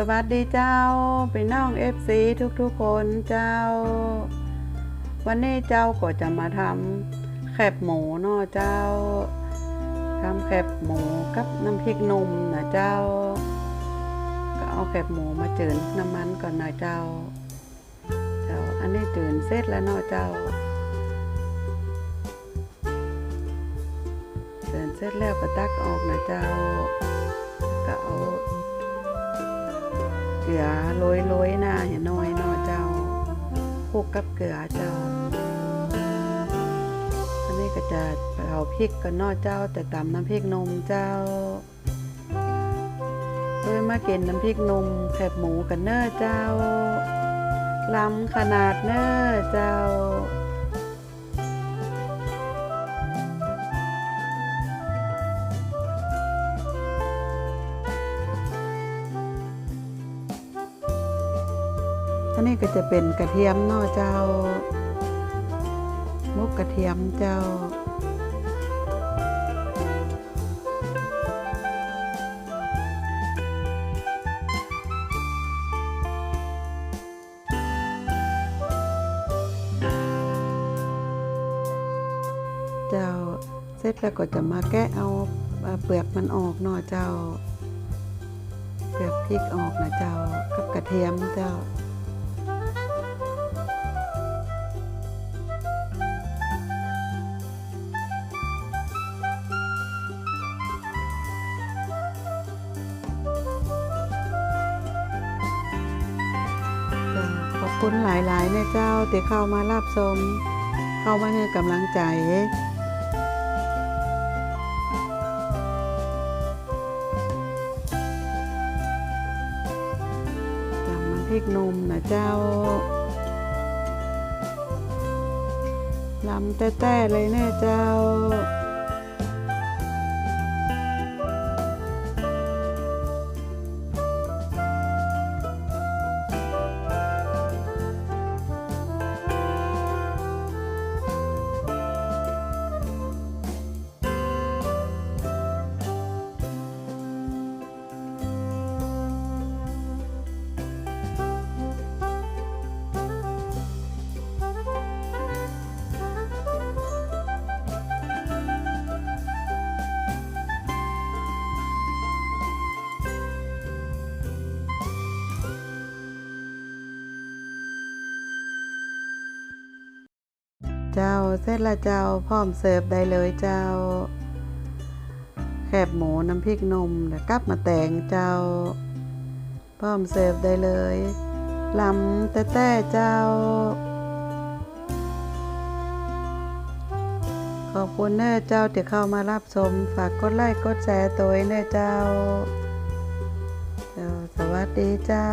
สวัสดีเจ้าพี่น้องเอฟซีทุกๆคนเจ้า วันนี้เจ้าก็จะมาทำแคบหมูเนาะเจ้าทำแคบหมูกับน้ำพริกนมนะเจ้า ก็เอาแคบหมูมาจืนน้ำมันก่อนนะเจ้า เจ้าอันนี้จืนเสร็จแล้วเนาะเจ้าจืนเสร็จแล้วก็ตักออกนะเจ้าก็เอา ลือโรยโรยหน้าอย่าน้อยเนาะเจ้าคลุกกับเกลือเจ้า อันนี้ก็จะเอาพริกกันนาเจ้า แต่ตำน้ำพริกนมเจ้าโดยมากินน้ำพริกนมแคบหมูกันเน้อเจ้าล้ำขนาดเน้อเจ้า อันนี้ก็จะเป็นกระเทียมนาะเจ้า มุกกระเทียมเจ้า เจ้า เสร็จแล้วก็จะมาแกะเอาเปลือกมันออกนาะเจ้า เปลือกพริกออกนะเจ้า กับกระเทียมเจ้า คุณหลายๆนะเจ้าที่เข้ามารับชมเข้ามาให้กำลังใจจำน้ำพริกนมนะเจ้าลำแต้ๆเลยแน่เจ้า เจ้า เสร็จละเจ้า พร้อมเสิร์ฟได้เลยเจ้า แคบหมูน้ำพริกนมแล้วกลับมาแต่งเจ้า พร้อมเสิร์ฟได้เลยลำแต่แต่เจ้า ขอบคุณเน้อเจ้าที่เข้ามารับชม ฝากกดไลค์กดแชร์ตัวเน้อเจ้า เจ้า สวัสดีเจ้า